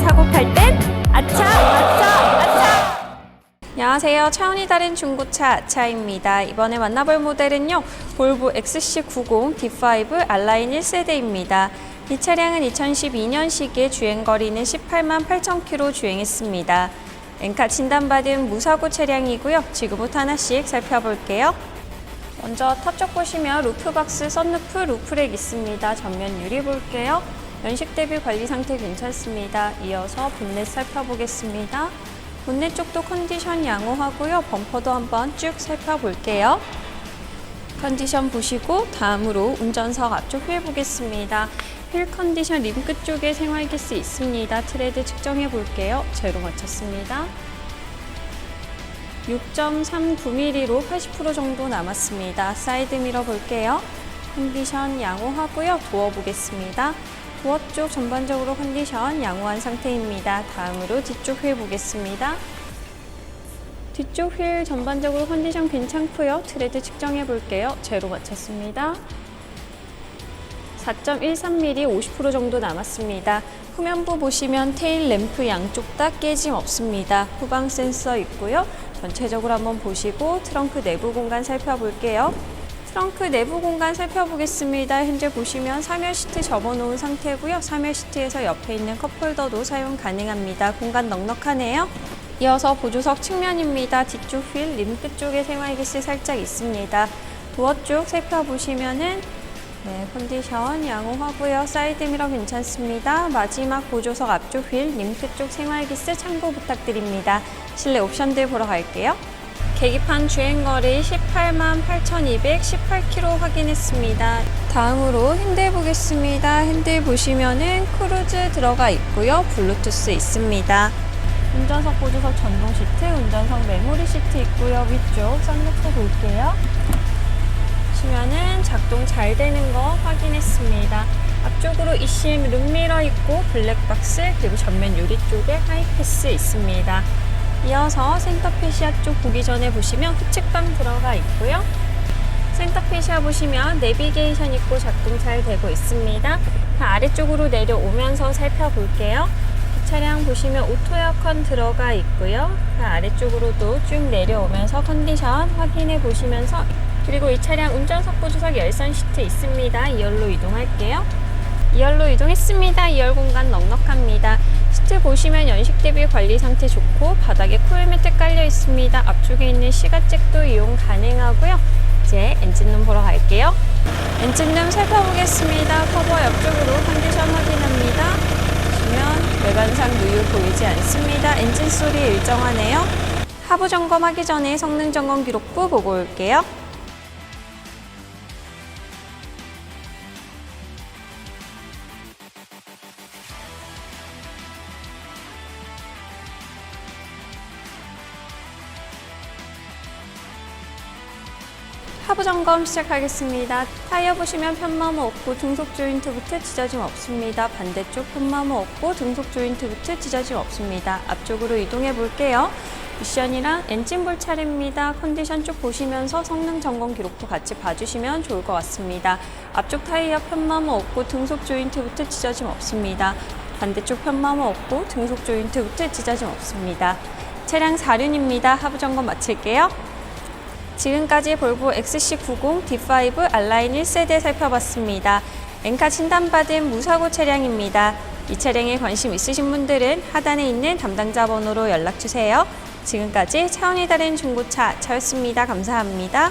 사고 팔 땐 아차 아차 아차. 안녕하세요. 차원이 다른 중고차 아차입니다. 이번에 만나볼 모델은요 볼보 XC90 D5 알라인 1세대입니다. 이 차량은 2012년식에 주행거리는 18만 8천 킬로 주행했습니다. 엔카 진단받은 무사고 차량이고요. 지금부터 하나씩 살펴볼게요. 먼저 탑쪽 보시면 루프박스, 썬루프, 루프랙 있습니다. 전면 유리 볼게요. 연식 대비 관리 상태 괜찮습니다. 이어서 본넷 살펴보겠습니다. 본넷 쪽도 컨디션 양호하고요. 범퍼도 한번 쭉 살펴볼게요. 컨디션 보시고 다음으로 운전석 앞쪽 휠 보겠습니다. 휠 컨디션 림 끝 쪽에 생활기스 있습니다. 트레드 측정해 볼게요. 제로 맞췄습니다. 6.39mm로 80% 정도 남았습니다. 사이드 미러 볼게요. 컨디션 양호하고요. 도어 보겠습니다. 도어 쪽 전반적으로 컨디션 양호한 상태입니다. 다음으로 뒤쪽 휠 보겠습니다. 뒤쪽 휠 전반적으로 컨디션 괜찮고요. 트레드 측정해 볼게요. 제로 맞췄습니다. 4.13mm 50% 정도 남았습니다. 후면부 보시면 테일 램프 양쪽 다 깨짐 없습니다. 후방 센서 있고요. 전체적으로 한번 보시고 트렁크 내부 공간 살펴볼게요. 트렁크 내부 공간 살펴보겠습니다. 현재 보시면 3열 시트 접어놓은 상태고요. 3열 시트에서 옆에 있는 컵홀더도 사용 가능합니다. 공간 넉넉하네요. 이어서 보조석 측면입니다. 뒤쪽 휠, 림끝 쪽에 생활기스 살짝 있습니다. 도어 쪽 살펴보시면은 네, 컨디션 양호하고요. 사이드 미러 괜찮습니다. 마지막 보조석 앞쪽 휠, 림프 쪽 생활기스 참고 부탁드립니다. 실내 옵션들 보러 갈게요. 계기판 주행거리 18만 8,218km 확인했습니다. 다음으로 핸들 보겠습니다. 핸들 보시면은 크루즈 들어가 있고요. 블루투스 있습니다. 운전석 보조석 전동 시트, 운전석 메모리 시트 있고요. 위쪽 썬루프 볼게요. 보시면은 작동 잘 되는 거 확인했습니다. 앞쪽으로 이심 룸미러 있고 블랙박스 그리고 전면 유리 쪽에 하이패스 있습니다. 이어서 센터페시아 쪽 보기 전에 보시면 후측방 들어가 있고요. 센터페시아 보시면 내비게이션 있고 작동 잘 되고 있습니다. 그 아래쪽으로 내려오면서 살펴볼게요. 이 차량 보시면 오토 에어컨 들어가 있고요. 그 아래쪽으로도 쭉 내려오면서 컨디션 확인해 보시면서 그리고 이 차량 운전석 보조석 열선 시트 있습니다. 2열로 이동할게요. 2열로 이동했습니다. 2열 공간 넉넉합니다. 시트 보시면 연식 대비 관리 상태 좋고 바닥에 코일 매트 깔려 있습니다. 앞쪽에 있는 시가잭도 이용 가능하고요. 이제 엔진룸 보러 갈게요. 엔진룸 살펴보겠습니다. 커버 옆쪽으로 컨디션 확인합니다. 보시면 외관상 누유 보이지 않습니다. 엔진 소리 일정하네요. 하부 점검하기 전에 성능 점검 기록부 보고 올게요. 하부 점검 시작하겠습니다. 타이어 보시면 편마모 없고 등속 조인트부터 찢어짐 없습니다. 반대쪽 편마모 없고 등속 조인트부터 찢어짐 없습니다. 앞쪽으로 이동해 볼게요. 미션이랑 엔진 볼 차례입니다. 컨디션 쭉 보시면서 성능 점검 기록도 같이 봐주시면 좋을 것 같습니다. 앞쪽 타이어 편마모 없고 등속 조인트부터 찢어짐 없습니다. 반대쪽 편마모 없고 등속 조인트부터 찢어짐 없습니다. 차량 4륜입니다. 하부 점검 마칠게요. 지금까지 볼보 XC90 D5 알라인 1세대 살펴봤습니다. 엔카 진단받은 무사고 차량입니다. 이 차량에 관심 있으신 분들은 하단에 있는 담당자 번호로 연락주세요. 지금까지 차원이 다른 중고차 차였습니다. 감사합니다.